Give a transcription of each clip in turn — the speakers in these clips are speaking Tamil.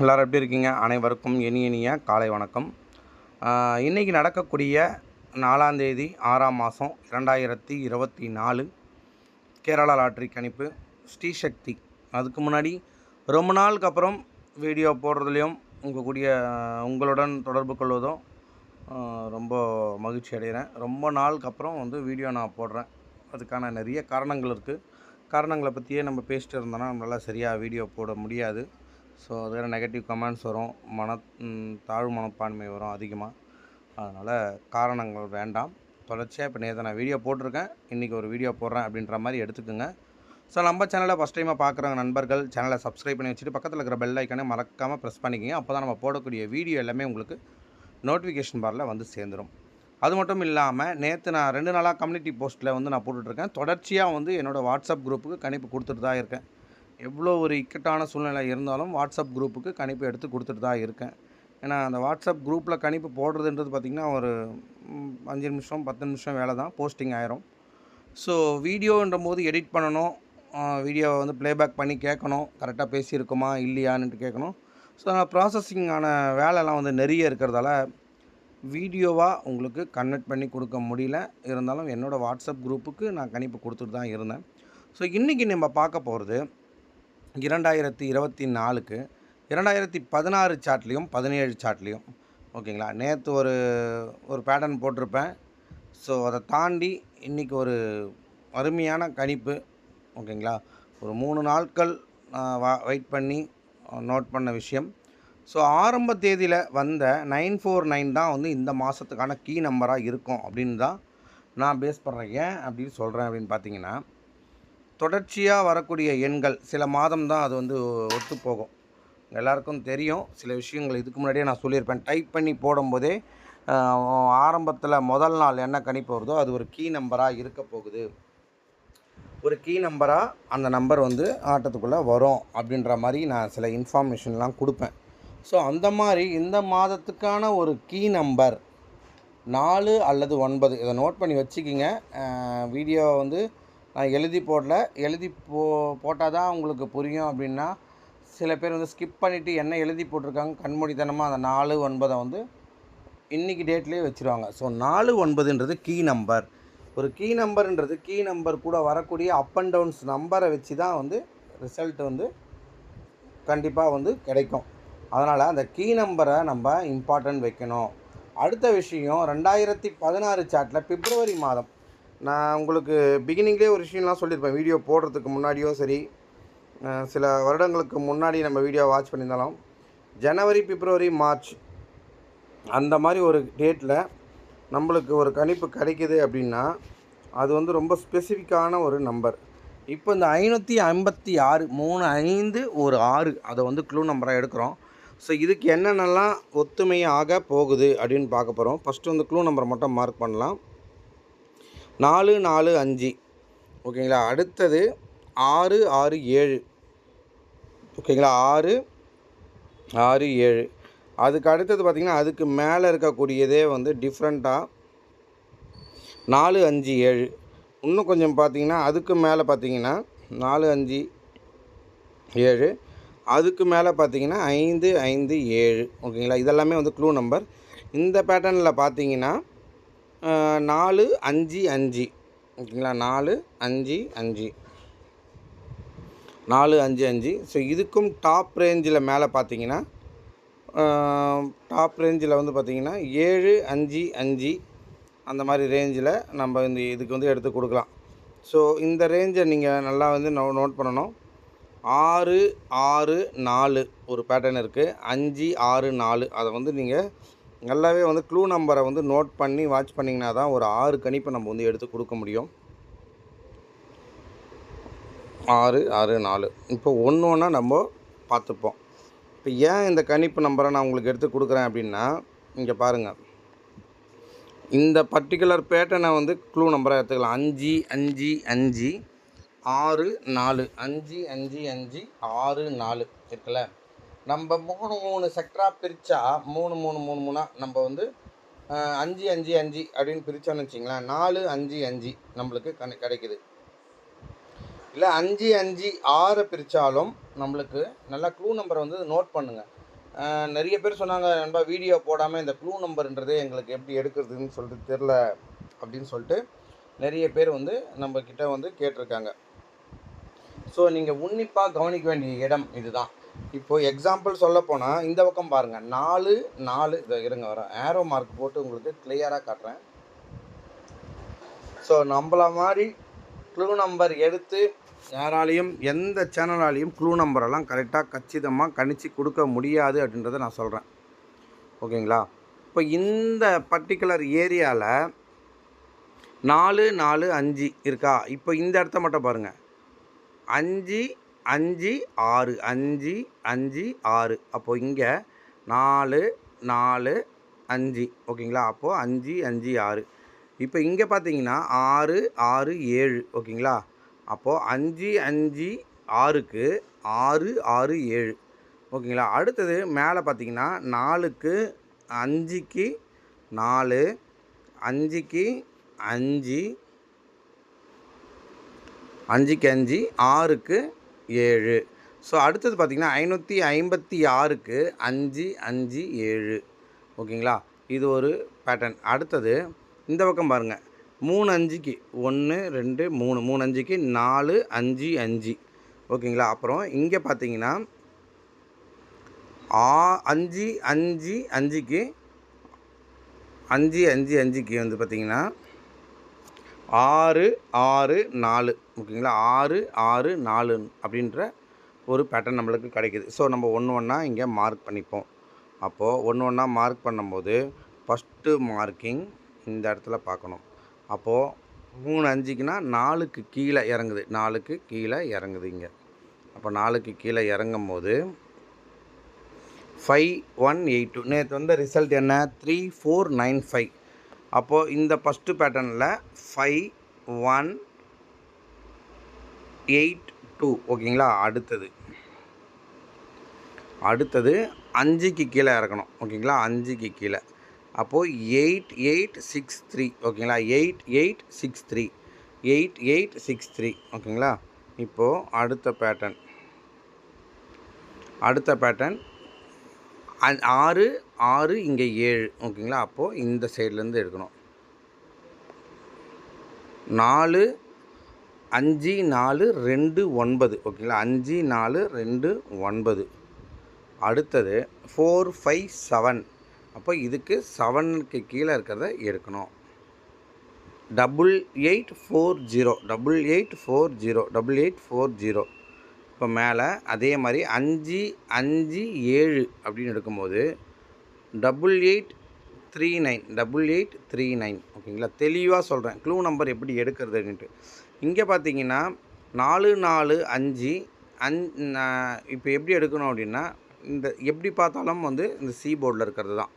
எல்லோரும் எப்படி இருக்கீங்க? அனைவருக்கும் இனி இனிய காலை வணக்கம். இன்றைக்கி நடக்கக்கூடிய நாலாந்தேதி ஆறாம் மாதம் இரண்டாயிரத்தி இருபத்தி நாலு கேரளா லாட்ரி கணிப்பு ஸ்ரீசக்தி அதுக்கு முன்னாடி ரொம்ப நாளுக்கு அப்புறம் வீடியோ போடுறதுலையும் உங்கள் கூடிய உங்களுடன் தொடர்பு கொள்வதும் ரொம்ப மகிழ்ச்சி அடைகிறேன். ரொம்ப நாளுக்கு அப்புறம் வந்து வீடியோ நான் போடுறேன். அதுக்கான நிறைய காரணங்கள் இருக்குது காரணங்களை பற்றியே நம்ம பேசிட்டு இருந்தோம்னா நம்மளால் சரியாக வீடியோ போட முடியாது. ஸோ அதில் நெகட்டிவ் கமெண்ட்ஸ் வரும். மன தாழ்வு மனப்பான்மை வரும் அதிகமாக அதனால் காரணங்கள் வேண்டாம். தொடர்ச்சியாக இப்போ நேற்று நான் வீடியோ போட்டிருக்கேன். இன்றைக்கி ஒரு வீடியோ போடுறேன் அப்படின்ற மாதிரி எடுத்துக்கோங்க. ஸோ நம்ம சேனலை ஃபஸ்ட் டைமாக பார்க்குறவங்க நண்பர்கள் சேனலை சப்ஸ்கிரைப் பண்ணி வச்சுட்டு பக்கத்தில் இருக்கிற பெல் ஐக்கானே மறக்காமல் ப்ரெஸ் பண்ணிக்கோங்க. அப்போ தான் நம்ம போடக்கூடிய வீடியோ எல்லாமே உங்களுக்கு நோட்டிஃபிகேஷன் பாரில் வந்து சேர்ந்துடும் அது மட்டும் இல்லாமல் நேற்று நான் ரெண்டு நாளாக கம்யூனிட்டி போஸ்ட்டில் வந்து நான் போட்டுட்ருக்கேன் தொடர்ச்சியாக வந்து என்னோடய வாட்ஸ்அப் குரூப்புக்கு கணிப்பு கொடுத்துட்டு தான் இருக்கேன். எவ்வளோ ஒரு இக்கட்டான சூழ்நிலை இருந்தாலும் வாட்ஸ்அப் குரூப்புக்கு கணிப்பு எடுத்து கொடுத்துட்டு தான் இருக்கேன். ஏன்னா அந்த வாட்ஸ்அப் குரூப்பில் கணிப்பு போடுறதுன்றது பார்த்திங்கன்னா ஒரு அஞ்சு நிமிஷம் பத்து நிமிஷம் வேலை தான். போஸ்டிங் ஆயிரும். ஸோ வீடியோன்ற போது எடிட் பண்ணணும் வீடியோவை வந்து ப்ளேபேக் பண்ணி கேட்கணும். கரெக்டாக பேசியிருக்குமா இல்லையான்னுட்டு கேட்கணும். ஸோ அதனால் ப்ராசஸிங்கான வேலைலாம் வந்து நிறைய இருக்கிறதால வீடியோவாக உங்களுக்கு கன்வெர்ட் பண்ணி கொடுக்க முடியல. இருந்தாலும் என்னோடய வாட்ஸ்அப் குரூப்புக்கு நான் கணிப்பு கொடுத்துட்டு தான் இருந்தேன். ஸோ இன்றைக்கி நம்ம பார்க்க போகிறது இரண்டாயிரத்தி இருபத்தி நாலுக்கு இரண்டாயிரத்தி பதினாறு சாட்லேயும் பதினேழு சாட்லேயும். ஓகேங்களா? நேற்று ஒரு ஒரு பேட்டர்ன் போட்டிருப்பேன். ஸோ அதை தாண்டி இன்றைக்கி ஒரு அருமையான கணிப்பு. ஓகேங்களா? ஒரு மூணு நாட்கள் வெயிட் பண்ணி நோட் பண்ண விஷயம். ஸோ ஆரம்ப தேதியில் வந்த நைன் ஃபோர் நைன் தான் வந்து இந்த மாதத்துக்கான கீ நம்பராக இருக்கும் அப்படின்னு தான் நான் பேஸ் பண்ணுறேன் ஏன் அப்படின்னு சொல்கிறேன் அப்படின்னு பார்த்தீங்கன்னா தொடர்ச்சியாக வரக்கூடிய எண்கள் சில மாதம் தான் அது வந்து ஒத்து போகும் எல்லாருக்கும் தெரியும். சில விஷயங்கள் இதுக்கு முன்னாடியே நான் சொல்லியிருப்பேன். டைப் பண்ணி போடும்போதே ஆரம்பத்தில் முதல் நாள் என்ன கணிப்பு வருதோ அது ஒரு கீ நம்பராக இருக்க போகுது. ஒரு கீ நம்பராக அந்த நம்பர் வந்து ஆட்டத்துக்குள்ளே வரும் அப்படின்ற மாதிரி நான் சில இன்ஃபார்மேஷன்லாம் கொடுப்பேன். ஸோ அந்த மாதிரி இந்த மாதத்துக்கான ஒரு கீ நம்பர் நாலு அல்லது ஒன்பது இதை நோட் பண்ணி வச்சுக்கிங்க. வீடியோ வந்து நான் எழுதி போடல. எழுதி போ போட்டால் தான் உங்களுக்கு புரியும் அப்படின்னா சில பேர் வந்து ஸ்கிப் பண்ணிவிட்டு என்ன எழுதி போட்டிருக்காங்க கண்மூடித்தனமாக அந்த நாலு ஒன்பதை வந்து இன்றைக்கி டேட்லேயே வச்சுருவாங்க. ஸோ நாலு ஒன்பதுன்றது கீ நம்பர் ஒரு கீ நம்பர்ன்றது கீ நம்பர் கூட வரக்கூடிய அப் அண்ட் டவுன்ஸ் நம்பரை வச்சு தான் வந்து ரிசல்ட் வந்து கண்டிப்பாக வந்து கிடைக்கும். அதனால் அந்த கீ நம்பரை நம்ம இம்பார்ட்டன்ட் வைக்கணும். அடுத்த விஷயம் ரெண்டாயிரத்தி பதினாறு சாட்டில் பிப்ரவரி மாதம். நான் உங்களுக்கு பிகினிங்லேயே ஒரு விஷயம்லாம் சொல்லியிருப்பேன். வீடியோ போடுறதுக்கு முன்னாடியும் சரி சில வருடங்களுக்கு முன்னாடி நம்ம வீடியோ வாட்ச் பண்ணியிருந்தாலும் ஜனவரி பிப்ரவரி மார்ச் அந்த மாதிரி ஒரு டேட்டில் நம்மளுக்கு ஒரு கணிப்பு கிடைக்கிது அப்படின்னா அது வந்து ரொம்ப ஸ்பெசிஃபிக்கான ஒரு நம்பர் இப்போ இந்த ஐநூற்றி ஐம்பத்தி ஆறு மூணு ஐந்து ஒரு ஆறு அதை வந்து க்ளூ நம்பராக எடுக்கிறோம். ஸோ இதுக்கு என்னென்னலாம் ஒத்துமையாக போகுது அப்படின்னு பார்க்க போகிறோம் ஃபஸ்ட்டு வந்து க்ளூ நம்பரை மட்டும் மார்க் பண்ணலாம். நாலு நாலு அஞ்சு. ஓகேங்களா? அடுத்தது ஆறு ஆறு ஏழு. ஓகேங்களா? ஆறு ஆறு ஏழு. அதுக்கு அடுத்தது பார்த்திங்கன்னா அதுக்கு மேலே இருக்கக்கூடியதே வந்து டிஃப்ரெண்ட்டாக நாலு அஞ்சு ஏழு. இன்னும் கொஞ்சம் பார்த்தீங்கன்னா அதுக்கு மேலே பார்த்தீங்கன்னா நாலு அஞ்சு ஏழு. அதுக்கு மேலே பார்த்தீங்கன்னா ஐந்து ஐந்து ஏழு. ஓகேங்களா? இதெல்லாமே வந்து க்ளூ நம்பர் இந்த பேட்டர்னில் பார்த்தீங்கன்னா நாலு அஞ்சு அஞ்சு. ஓகேங்களா? நாலு அஞ்சு அஞ்சு. நாலு அஞ்சு அஞ்சு. ஸோ இதுக்கும் டாப் ரேஞ்சில் மேலே பார்த்தீங்கன்னா டாப் ரேஞ்சில் வந்து பார்த்தீங்கன்னா ஏழு அஞ்சு அஞ்சு. அந்த மாதிரி ரேஞ்சில் நம்ம இந்த இதுக்கு வந்து எடுத்து கொடுக்கலாம். ஸோ இந்த ரேஞ்சை நீங்கள் நல்லா வந்து நோ நோட் பண்ணணும். ஆறு ஆறு நாலு ஒரு பேட்டர்ன் இருக்குது அஞ்சு ஆறு நாலு. அதை வந்து நீங்கள் நல்லாவே வந்து க்ளூ நம்பரை வந்து நோட் பண்ணி வாட்ச் பண்ணிங்கன்னா தான் ஒரு ஆறு கணிப்பை நம்ம வந்து எடுத்து கொடுக்க முடியும். ஆறு ஆறு நாலு. இப்போ ஒன்று ஒன்றா நம்ம பார்த்துப்போம். இப்போ ஏன் இந்த கணிப்பு நம்பரை நான் உங்களுக்கு எடுத்து கொடுக்குறேன் அப்படின்னா இங்கே பாருங்கள் இந்த பர்டிகுலர் பேட்டர்னை வந்து க்ளூ நம்பராக எடுத்துக்கலாம். அஞ்சு அஞ்சு அஞ்சு ஆறு நாலு. அஞ்சு அஞ்சு அஞ்சு ஆறு நாலு. இருக்குல்ல? நம்ம மூணு மூணு செக்டராக பிரித்தா மூணு மூணு மூணு மூணாக நம்ம வந்து அஞ்சு அஞ்சு அஞ்சு அப்படின்னு பிரித்தோன்னு வச்சிங்களேன் நாலு அஞ்சு அஞ்சு நம்மளுக்கு கண கிடைக்குது. இல்லை அஞ்சு அஞ்சு ஆறை பிரித்தாலும் நம்மளுக்கு நல்லா க்ளூ நம்பரை வந்து நோட் பண்ணுங்கள் நிறைய பேர் சொன்னாங்க நண்பா வீடியோ போடாமல் இந்த க்ளூ நம்பர்ன்றதே எங்களுக்கு எப்படி எடுக்கிறதுன்னு சொல்லிட்டு தெரில அப்படின்னு சொல்லிட்டு நிறைய பேர் வந்து நம்மக்கிட்ட வந்து கேட்டிருக்காங்க. ஸோ நீங்கள் உன்னிப்பாக கவனிக்க வேண்டிய இடம் இதுதான். இப்போ எக்ஸாம்பிள் சொல்ல போனால் இந்த பக்கம் பாருங்கள் நாலு நாலு இதை இருங்க வரேன் ஏரோ மார்க் போட்டு உங்களுக்கு கிளியராக காட்டுறேன். ஸோ நம்மள மாதிரி க்ளூ நம்பர் எடுத்து யாராலையும் எந்த சேனலாலையும் க்ளூ நம்பரெல்லாம் கரெக்டாக கச்சிதமாக கணிச்சு கொடுக்க முடியாது அப்படின்றத நான் சொல்கிறேன் ஓகேங்களா? இப்போ இந்த பர்டிகுலர் ஏரியாவில் நாலு நாலு அஞ்சு இருக்கா? இப்போ இந்த இடத்த மட்டும் பாருங்கள் அஞ்சு அஞ்சு ஆறு அஞ்சு அஞ்சு ஆறு. அப்போது இங்கே நாலு நாலு அஞ்சு. ஓகேங்களா? அப்போது அஞ்சு அஞ்சு ஆறு. இப்போ இங்கே பார்த்தீங்கன்னா ஆறு ஆறு ஏழு. ஓகேங்களா? அப்போது அஞ்சு அஞ்சு ஆறுக்கு ஆறு ஆறு ஏழு. ஓகேங்களா? அடுத்தது மேலே பார்த்தீங்கன்னா நாலுக்கு அஞ்சுக்கு நாலு அஞ்சுக்கு அஞ்சு அஞ்சுக்கு அஞ்சு ஆறுக்கு ஏழு. ஸோ அடுத்தது பார்த்திங்கன்னா ஐநூற்றி ஐம்பத்தி ஆறுக்கு அஞ்சு அஞ்சு ஏழு. ஓகேங்களா? இது ஒரு பேட்டர்ன் அடுத்தது இந்த பக்கம் பாருங்கள் மூணு அஞ்சுக்கு ஒன்று ரெண்டு மூணு. மூணு அஞ்சுக்கு நாலு அஞ்சு அஞ்சு. ஓகேங்களா? அப்புறம் இங்கே பார்த்தீங்கன்னா ஆ அஞ்சு அஞ்சு அஞ்சுக்கு அஞ்சு அஞ்சு அஞ்சுக்கு வந்து பார்த்திங்கன்னா ஆறு ஆறு நாலு. ஓகேங்களா? ஆறு ஆறு நாலு அப்படின்ற ஒரு பேட்டர்ன் நம்மளுக்கு கிடைக்கிது. ஸோ நம்ம ஒன்று ஒன்றா இங்கே மார்க் பண்ணிப்போம். அப்போது ஒன்று ஒன்றா மார்க் பண்ணும்போது ஃபஸ்ட்டு மார்க்கிங் இந்த இடத்துல பார்க்கணும். அப்போது மூணு அஞ்சுக்குன்னா நாலுக்கு கீழே இறங்குது. நாலுக்கு கீழே இறங்குது இங்கே. அப்போ நாலுக்கு கீழே இறங்கும் போது ஃபைவ் ஒன் எயிட் டூ நேற்று வந்த ரிசல்ட் என்ன? த்ரீ ஃபோர் நைன் ஃபைவ் அப்போது இந்த ஃபஸ்ட்டு பேட்டர்னில் ஃபைவ் ஒன் எயிட் டூ ஓகேங்களா? அடுத்தது. அடுத்தது அஞ்சுக்கு கீழே இறக்கணும் ஓகேங்களா? அஞ்சுக்கு கீழே. அப்போது எயிட் எயிட் சிக்ஸ் த்ரீ ஓகேங்களா? Eight eight six three eight eight six three ஓகேங்களா? இப்போது அடுத்த பேட்டர்ன் அடுத்த பேட்டர்ன் ஆறு ஆறு இங்கே ஏழு ஓகேங்களா? அப்போது இந்த சைட்லேருந்து எடுக்கணும். நாலு அஞ்சு நாலு ரெண்டு ஒன்பது. ஓகேங்களா? அஞ்சு நாலு ரெண்டு ஒன்பது. அடுத்தது ஃபோர் ஃபைவ் செவன் அப்போ இதுக்கு செவனுக்கு கீழே இருக்கிறத எடுக்கணும். Double eight four zero double eight four zero double eight four zero இப்போ மேலே அதே மாதிரி அஞ்சு அஞ்சு ஏழு அப்படின்னு எடுக்கும்போது double eight three nine double eight three nine ஓகேங்களா? தெளிவாக சொல்கிறேன் க்ளூ நம்பர் எப்படி எடுக்கிறதுன்ட்டு இங்கே பார்த்தீங்கன்னா நாலு நாலு அஞ்சு அஞ் இப்போ எப்படி எடுக்கணும் அப்படின்னா இந்த எப்படி பார்த்தாலும் வந்து இந்த சி போர்டில் இருக்கிறது தான்.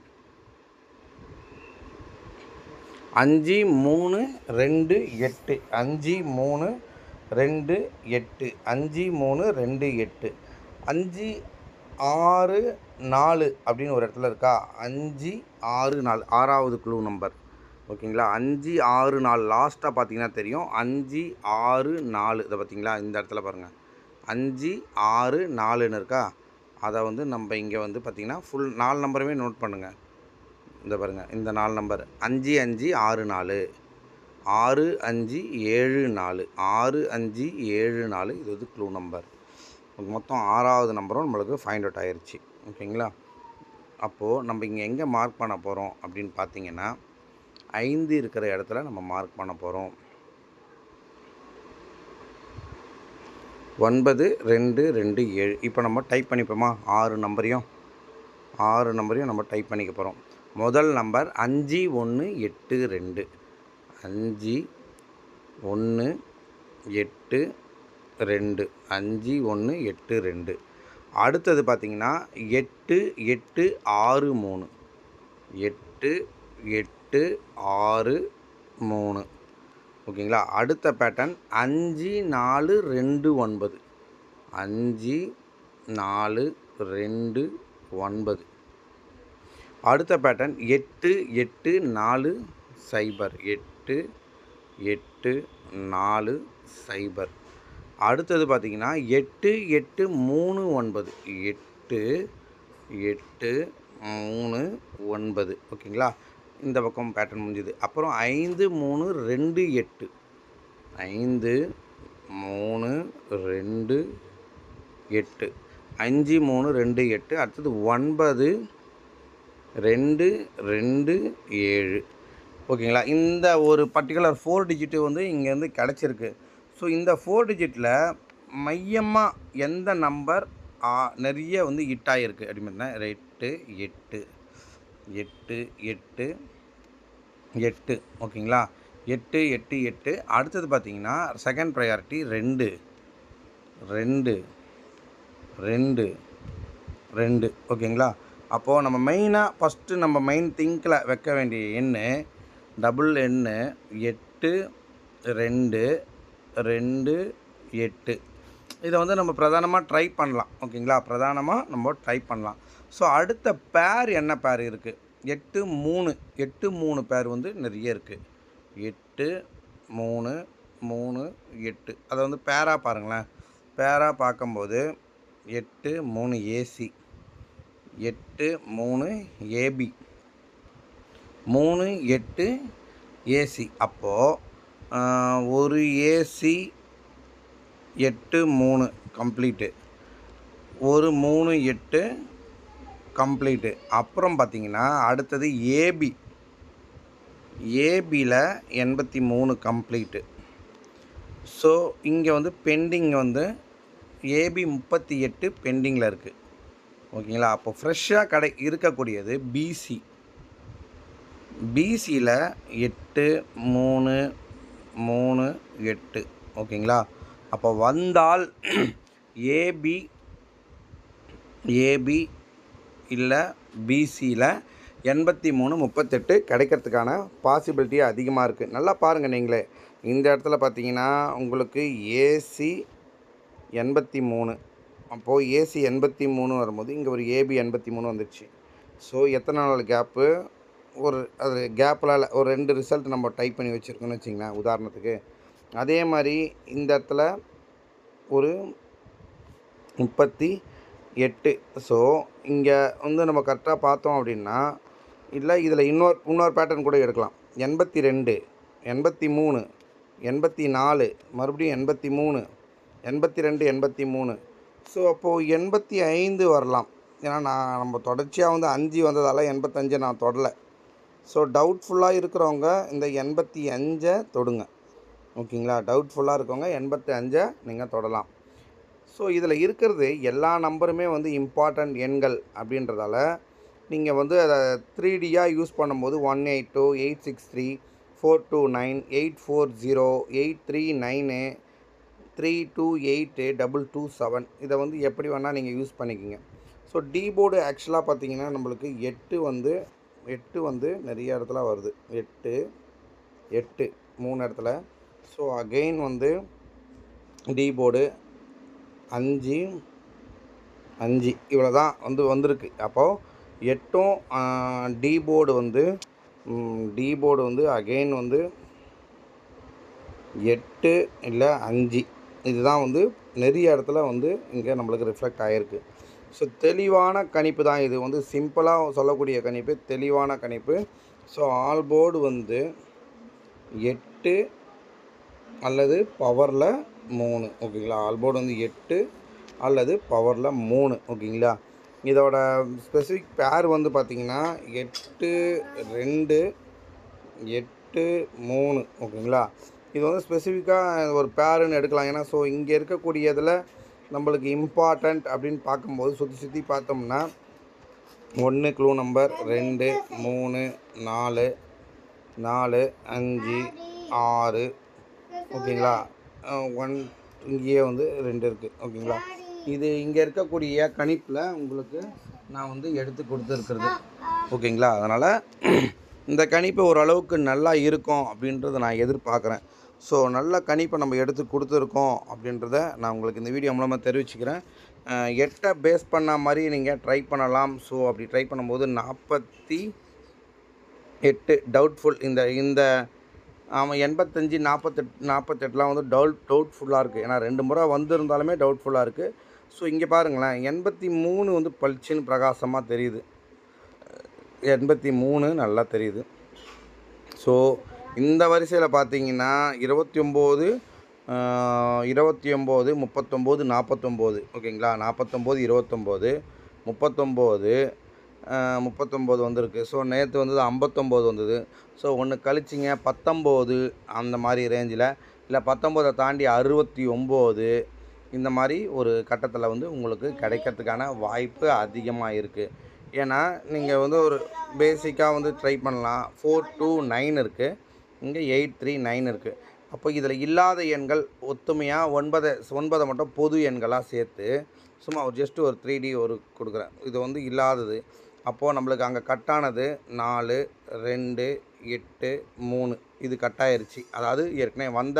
அஞ்சு மூணு ரெண்டு எட்டு. அஞ்சு மூணு ரெண்டு எட்டு. அஞ்சு மூணு ரெண்டு எட்டு. அஞ்சு ஆறு நாலு அப்படின்னு ஒரு இடத்துல இருக்கா? அஞ்சு ஆறு நாலு. ஆறாவது குழு நம்பர் ஓகேங்களா? அஞ்சு ஆறு நாலு. லாஸ்ட்டாக பார்த்தீங்கன்னா தெரியும். அஞ்சு ஆறு நாலு. இதை பார்த்தீங்களா? இந்த இடத்துல பாருங்கள் அஞ்சு ஆறு நாலுன்னு இருக்கா? அதை வந்து நம்ம இங்கே வந்து பார்த்திங்கன்னா ஃபுல் நாலு நம்பருமே நோட் பண்ணுங்கள் இந்த பாருங்கள் இந்த நாலு நம்பர் அஞ்சு அஞ்சு ஆறு நாலு. ஆறு அஞ்சு ஏழு நாலு. ஆறு அஞ்சு ஏழு நாலு. இது வந்து க்ளூ நம்பர் மொத்தம் ஆறாவது நம்பரும் நம்மளுக்கு ஃபைண்ட் அவுட் ஆயிடுச்சு ஓகேங்களா? அப்போது நம்ம இங்கே எங்கே மார்க் பண்ண போகிறோம் அப்படின்னு பார்த்தீங்கன்னா ஐந்து இருக்கிற இடத்துல நம்ம மார்க் பண்ண போகிறோம் ஒன்பது ரெண்டு ரெண்டு ஏழு. இப்போ நம்ம டைப் பண்ணிப்போமா? ஆறு நம்பரையும் ஆறு நம்பரையும் நம்ம டைப் பண்ணிக்க போகிறோம் முதல் நம்பர் அஞ்சு ஒன்று எட்டு ரெண்டு. அஞ்சு ஒன்று எட்டு ரெண்டு. அஞ்சு ஒன்று எட்டு ரெண்டு. அடுத்தது பார்த்திங்கன்னா எட்டு எட்டு ஆறு மூணு. எட்டு எட்டு எட்டு ஆறு மூணு. ஓகேங்களா? அடுத்த பேட்டர்ன் அஞ்சு நாலு ரெண்டு ஒன்பது. அஞ்சு நாலு ரெண்டு ஒன்பது. அடுத்த பேட்டர்ன் எட்டு எட்டு நாலு சைபர் எட்டு எட்டு நாலு சைபர் அடுத்தது பார்த்திங்கன்னா எட்டு எட்டு மூணு ஒன்பது. எட்டு எட்டு மூணு ஒன்பது. ஓகேங்களா? இந்த பக்கம் பேட்டர்ன் முடிஞ்சுது. அப்புறம் ஐந்து மூணு ரெண்டு எட்டு. ஐந்து மூணு ரெண்டு எட்டு. அஞ்சு மூணு ரெண்டு எட்டு. அடுத்தது ஒன்பது ரெண்டு ரெண்டு ஏழு. ஓகேங்களா? இந்த ஒரு பர்டிகுலர் ஃபோர் டிஜிட்டு வந்து இங்கேருந்து கிடச்சிருக்கு. ஸோ இந்த ஃபோர் டிஜிட்டில் மையமாக எந்த நம்பர் நிறைய வந்து ஹிட் ஆகிருக்கு அப்படின்னா எட்டு எட்டு. எட்டு எட்டு எட்டு. ஓகேங்களா? எட்டு எட்டு எட்டு. அடுத்தது பார்த்தீங்கன்னா செகண்ட் ப்ரையாரிட்டி ரெண்டு. ரெண்டு ரெண்டு ரெண்டு. ஓகேங்களா? அப்போது நம்ம மெயினாக ஃபஸ்ட்டு நம்ம மெயின் திங்கில் வைக்க வேண்டிய எண் டபுள் எண்ணு எட்டு ரெண்டு ரெண்டு எட்டு. இதை வந்து நம்ம பிரதானமாக ட்ரை பண்ணலாம். ஓகேங்களா? பிரதானமாக நம்ம ட்ரை பண்ணலாம். ஸோ அடுத்த பேர் என்ன பேர் இருக்குது எட்டு மூணு. எட்டு மூணு பேர் வந்து நிறைய இருக்குது எட்டு மூணு மூணு எட்டு. அதை வந்து பேராக பாருங்களேன். பேராக பார்க்கும்போது எட்டு மூணு ஏசி எட்டு மூணு ஏபி மூணு எட்டு ஏசி அப்போது ஒரு ஏசி எட்டு மூணு கம்ப்ளீட்டு. ஒரு மூணு எட்டு கம்ப்ளீட்டு. அப்புறம் பார்த்தீங்கன்னா அடுத்தது ஏபி. ஏபியில் எண்பத்தி மூணு கம்ப்ளீட்டு. ஸோ இங்கே வந்து பெண்டிங் வந்து ஏபி முப்பத்தி எட்டு பெண்டிங்கில் இருக்குது ஓகேங்களா? அப்போ ஃப்ரெஷ்ஷாக கடை இருக்கக்கூடியது பிசி. பிசியில் எட்டு மூணு மூணு எட்டு. ஓகேங்களா? அப்போ வந்தால் ஏபி ஏபி இல்லை பிசியில் எண்பத்தி மூணு முப்பத்தெட்டு கிடைக்கிறதுக்கான பாசிபிலிட்டி அதிகமாக இருக்குது நல்லா பாருங்கள் நீங்களே. இந்த இடத்துல பார்த்தீங்கன்னா உங்களுக்கு ஏசி எண்பத்தி மூணு அப்போது ஏசி எண்பத்தி மூணு வரும்போது இங்கே ஒரு ஏபி எண்பத்தி மூணு வந்துடுச்சு ஸோ எத்தனை நாள் கேப்பு ஒரு அது கேப்பில் ஒரு ரெண்டு ரிசல்ட் நம்ம டைப் பண்ணி வச்சுருக்கோன்னு வச்சிங்களேன் உதாரணத்துக்கு. அதே மாதிரி இந்த இடத்துல ஒரு முப்பத்தி எட்டு. ஸோ இங்கே வந்து நம்ம கரெக்டாக பார்த்தோம் அப்படின்னா இல்லை இதில் இன்னொரு இன்னொரு பேட்டர்ன் கூட எடுக்கலாம். எண்பத்தி ரெண்டு எண்பத்தி மூணு எண்பத்தி நாலு மறுபடியும் எண்பத்தி மூணு எண்பத்தி ரெண்டு எண்பத்தி மூணு. ஸோ அப்போது எண்பத்தி ஐந்து வரலாம். ஏன்னா நான் நம்ம தொடர்ச்சியாக வந்து அஞ்சு வந்ததால் எண்பத்தஞ்சை நான் தொடலை. ஸோ டவுட்ஃபுல்லாக இருக்கிறவங்க இந்த எண்பத்தி அஞ்சை தொடுங்க. ஓகேங்களா? டவுட்ஃபுல்லாக இருக்கவங்க எண்பத்தி அஞ்சை நீங்கள் தொடலாம். ஸோ இதில் இருக்கிறது எல்லா நம்பருமே வந்து இம்பார்ட்டண்ட் எண்கள் அப்படின்றதால நீங்கள் வந்து அதை த்ரீ டியாக யூஸ் பண்ணும்போது one eight two eight six three four two nine eight four zero eight three nine three two eight double two seven இதை வந்து எப்படி வேணால் நீங்கள் யூஸ் பண்ணிக்கிங்க. ஸோ டி போர்டு ஆக்சுவலாக பார்த்தீங்கன்னா நம்மளுக்கு எட்டு வந்து எட்டு வந்து நிறைய இடத்துல வருது. எட்டு எட்டு மூணு இடத்துல ஸோ அகெயின் வந்து டி போர்டு அஞ்சு அஞ்சு. இவ்வளோ தான் வந்து வந்திருக்கு. அப்போது எட்டும் டி போர்டு வந்து டி போர்டு வந்து அகெயின் வந்து எட்டு இல்லை அஞ்சு. இதுதான் வந்து நிறைய இடத்துல வந்து இங்கே நம்மளுக்கு ரிஃப்ளெக்ட் ஆகிருக்கு ஸோ தெளிவான கணிப்பு தான் இது. வந்து சிம்பிளாக சொல்லக்கூடிய கணிப்பு தெளிவான கணிப்பு. ஸோ ஆல் போர்டு வந்து எட்டு அல்லது பவரில் மூணு ஓகேங்களா? ஆல்போர்டு வந்து எட்டு அல்லது பவரில் மூணு ஓகேங்களா? இதோட ஸ்பெசிஃபிக் பேர் வந்து பார்த்திங்கன்னா எட்டு ரெண்டு எட்டு மூணு ஓகேங்களா? இது வந்து ஸ்பெசிஃபிக்காக ஒரு பேருன்னு எடுக்கலாம். ஏன்னா ஸோ இங்கே இருக்கக்கூடியதில் நம்மளுக்கு இம்பார்ட்டண்ட் அப்படின்னு பார்க்கும்போது சுற்றி சுற்றி பார்த்தோம்னா ஒன்று க்ளூ நம்பர் ரெண்டு மூணு நாலு நாலு அஞ்சு ஆறு ஓகேங்களா? ஒன் இங்கேயே வந்து ரெண்டு இருக்குது ஓகேங்களா? இது இங்கே இருக்கக்கூடிய கணிப்பில் உங்களுக்கு நான் வந்து எடுத்து கொடுத்துருக்குறது. ஓகேங்களா? அதனால் இந்த கணிப்பு ஓரளவுக்கு நல்லா இருக்கும் அப்படின்றத நான் எதிர்பார்க்குறேன். ஸோ நல்ல கணிப்பை நம்ம எடுத்து கொடுத்துருக்கோம் அப்படின்றத நான் உங்களுக்கு இந்த வீடியோ மூலமாக தெரிவிச்சுக்கிறேன். எட்டை பேஸ் பண்ண மாதிரி நீங்கள் ட்ரை பண்ணலாம். ஸோ அப்படி ட்ரை பண்ணும்போது நாற்பத்தி எட்டு டவுட்ஃபுல் இந்த இந்த ஆமாம் எண்பத்தஞ்சு நாற்பத்தெட் நாற்பத்தெட்டுலாம் வந்து டவுட் டவுட்ஃபுல்லாக இருக்குது ஏன்னா ரெண்டு முறை வந்திருந்தாலுமே டவுட்ஃபுல்லாக இருக்குது ஸோ இங்கே பாருங்களேன் எண்பத்தி மூணு வந்து பளிச்சுன்னு பிரகாசமாக தெரியுது. எண்பத்தி மூணு நல்லா தெரியுது. ஸோ இந்த வரிசையில் பார்த்தீங்கன்னா இருபத்தி ஒம்பது இருபத்தி ஒம்பது முப்பத்தொம்போது நாற்பத்தொம்போது ஓகேங்களா? நாற்பத்தொம்போது இருபத்தொம்போது முப்பத்தொம்போது முப்பத்தொம்போது வந்திருக்கு. ஸோ நேற்று வந்தது ஐம்பத்தொம்போது வந்தது. ஸோ ஒன்று கழிச்சிங்க பத்தொம்போது அந்த மாதிரி ரேஞ்சில் இல்லை பத்தொம்போதை தாண்டி அறுபத்தி ஒம்பது இந்த மாதிரி ஒரு கட்டத்தில் வந்து உங்களுக்கு கிடைக்கிறதுக்கான வாய்ப்பு அதிகமாக இருக்குது ஏன்னா நீங்கள் வந்து ஒரு பேசிக்காக வந்து ட்ரை பண்ணலாம். ஃபோர் டூ நைன் இருக்குது இங்கே எயிட் த்ரீ நைன் இருக்குது அப்போ இதில் இல்லாத எண்கள் ஒத்துமையாக ஒன்பதை ஒன்பதை மட்டும் பொது எண்களாக சேர்த்து சும்மா ஒரு ஜஸ்ட் ஒரு த்ரீ டி ஒரு கொடுக்குறேன். இது வந்து இல்லாதது. அப்போது நம்மளுக்கு அங்கே கட்டானது நாலு ரெண்டு எட்டு மூணு. இது கட்டாயிருச்சு அதாவது ஏற்கனவே வந்த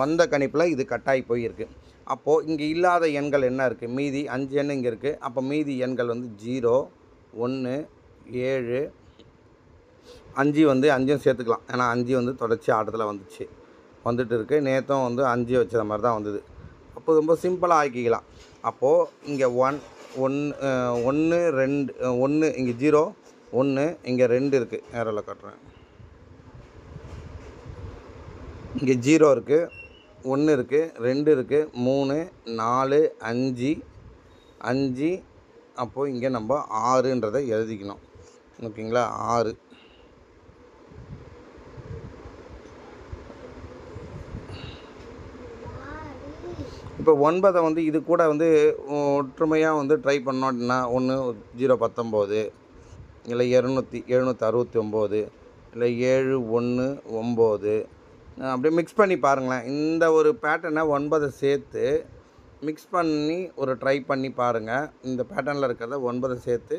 வந்த கணிப்பில் இது கட்டாயி போயிருக்கு. அப்போது இங்கே இல்லாத எண்கள் என்ன இருக்குது மீதி அஞ்சு எண் இங்கே இருக்குது அப்போ மீதி எண்கள் வந்து ஜீரோ ஒன்று ஏழு அஞ்சு வந்து அஞ்சும் சேர்த்துக்கலாம். ஏன்னா அஞ்சு வந்து தொடர்ச்சி ஆட்டத்தில் வந்துச்சு. வந்துட்டு இருக்குது நேற்றும் வந்து அஞ்சு வச்ச மாதிரி தான் வந்தது. அப்போ ரொம்ப சிம்பிளாக ஆக்கிக்கலாம். அப்போது இங்கே ஒன் ஒன் ஒன்று ரெண்டு ஒன்று இங்கே ஜீரோ ஒன்று இங்கே ரெண்டு இருக்குது நேரில் காட்டுறேன். இங்கே ஜீரோ இருக்குது ஒன்று இருக்குது ரெண்டு இருக்குது மூணு நாலு அஞ்சு அஞ்சு அப்போது இங்கே நம்ம ஆறுன்றதை எழுதிக்கணும். ஓகேங்களா? ஆறு. இப்போ ஒன்பதை வந்து இது கூட வந்து ஒற்றுமையாக வந்து ட்ரை பண்ணோம் அப்படின்னா ஒன்று ஜீரோ பத்தொம்போது இல்லை இரநூத்தி எழுநூற்றி அறுபத்தி ஒம்பது இல்லை ஏழு ஒன்று ஒம்பது. அப்படியே மிக்ஸ் பண்ணி பாருங்களேன். இந்த ஒரு பேட்டர்னை ஒன்பதை சேர்த்து மிக்ஸ் பண்ணி ஒரு ட்ரை பண்ணி பாருங்கள் இந்த பேட்டர்னில் இருக்கிறத ஒன்பதை சேர்த்து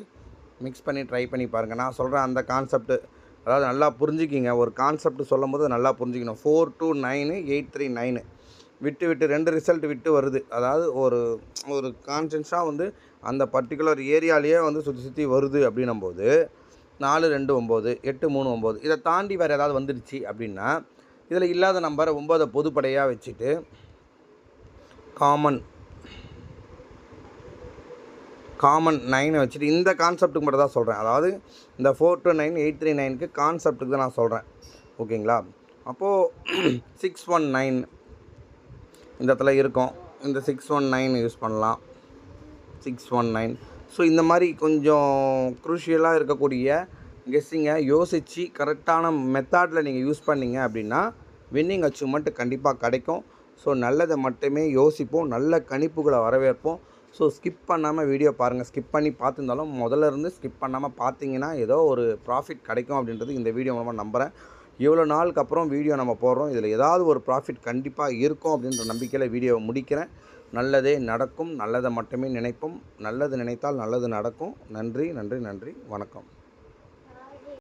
மிக்ஸ் பண்ணி ட்ரை பண்ணி பாருங்கள் நான் சொல்கிறேன் அந்த கான்செப்ட்டு அதாவது நல்லா புரிஞ்சுக்கிங்க. ஒரு கான்செப்ட் சொல்லும் போது நல்லா புரிஞ்சுக்கணும். Four two nine eight three nine விட்டு விட்டு ரெண்டு ரிசல்ட் விட்டு வருது. அதாவது ஒரு ஒரு கான்ஷியஸாக வந்து அந்த பர்டிகுலர் ஏரியாலேயே வந்து சுற்றி சுற்றி வருது அப்படின்னும்போது நாலு ரெண்டு ஒம்பது எட்டு மூணு ஒம்பது இதை தாண்டி வேறு ஏதாவது வந்துடுச்சு அப்படின்னா இதில் இல்லாத நம்பரை ஒம்பதை பொதுப்படையாக வச்சுட்டு காமன் காமன் நைனை வச்சுட்டு இந்த கான்செப்ட்டுக்கு மட்டும் தான் சொல்கிறேன் அதாவது இந்த four two nine eight three நைனுக்கு கான்செப்ட்டுக்கு தான் நான் சொல்கிறேன் ஓகேங்களா? அப்போது சிக்ஸ் ஒன் நைன் இந்த இடத்துல இருக்கும். இந்த சிக்ஸ் ஒன் நைன் யூஸ் பண்ணலாம். சிக்ஸ் ஒன் நைன் ஸோ இந்த மாதிரி கொஞ்சம் குரூஷியலாக இருக்கக்கூடிய கெஸ்ஸிங்கை யோசித்து கரெக்டான மெத்தாடில் நீங்கள் யூஸ் பண்ணீங்க அப்படின்னா வின்னிங் அச்சீவ்மெண்ட் கண்டிப்பாக கிடைக்கும். ஸோ நல்லதை மட்டுமே யோசிப்போம். நல்ல கணிப்புகளை வரவேற்போம். ஸோ ஸ்கிப் பண்ணாமல் வீடியோ பாருங்கள் ஸ்கிப் பண்ணி பார்த்துருந்தாலும் முதல்ல இருந்து ஸ்கிப் பண்ணாமல் பார்த்தீங்கன்னா ஏதோ ஒரு ப்ராஃபிட் கிடைக்கும் அப்படின்றது இந்த வீடியோ மூலமாக நம்புகிறேன் இவ்வளோ நாளுக்கு அப்புறம் வீடியோ நம்ம போடுறோம். இதில் ஏதாவது ஒரு ப்ராஃபிட் கண்டிப்பாக இருக்கும் அப்படின்ற நம்பிக்கையில் வீடியோவை முடிக்கிறேன். நல்லதே நடக்கும். நல்லதை மட்டுமே நினைப்போம். நல்லது நினைத்தால் நல்லது நடக்கும். நன்றி நன்றி நன்றி. வணக்கம்.